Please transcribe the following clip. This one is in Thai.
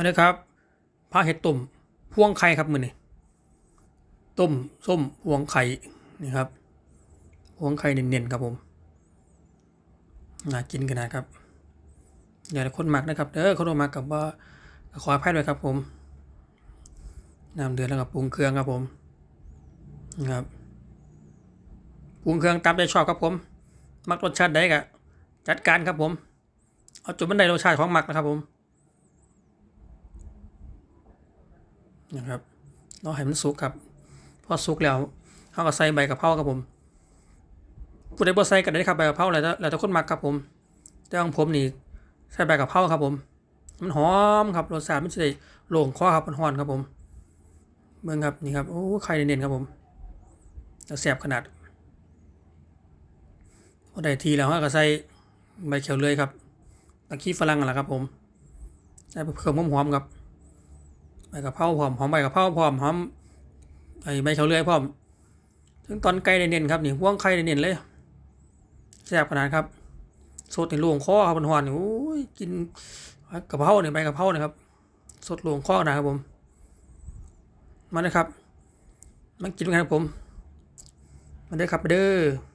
มาเลยครับผ้าเห็ดต้มพวงไข่ครับมือนี่ต้มส้มพวงไข่นี่ครับพวงไข่เนียนๆครับผมน่ากินขนาดครับอย่าคนหมักนะครับเด้อคนบ่มักกับว่าขออภัยด้วยครับผมน้ำเดือดแล้วก็ปรุงเครื่องครับผมนะครับปรุงเครื่องตามใจชอบครับผมมักรสชาติใดก็จัดการครับผม เอาจุดบันไดรสชาติของหมักนะครับผม นะครับรอให้มันสุกครับ พอสุกแล้วเขาก็ใส่ใบกะเพราครับผมผู้ใดบ่ใส่ก็ได้ครับใบกะเพราแล้วแต่แล้วแต่คนมักครับผม แต่ของผมนี่ใส่ใบกะเพราครับผม มันหอมครับรสชาติมันจะได้โล่งคอครับมันหอนครับผมเมืองครับนี่ครับโอ้ไข่เด่นๆครับผมแล้วแซ่บขนาดพอได้ทีแล้วก็ใส่ใบเขียวเลยครับตะขี้ฝรั่งนั่นแหละครับผมใส่เพิ่มหอมครับ ใบกะเพราพร้อมหอมใบกะเพราพร้อมหอมไอ้ใบเขียวเลยพร้อมถึงตอนไก่เด่นๆครับนี่ห่วงไข่เด่นๆเลยแซ่บขนาดครับสดในล่งคอครับมันหวานๆนี่โอ้ยกินกะเพราเนี่ยใบกะเพราเนี่ยครับสดล่งคอนะครับผมมาเลยครับมากินกันครับผมมาเด้อครับมาเด้อ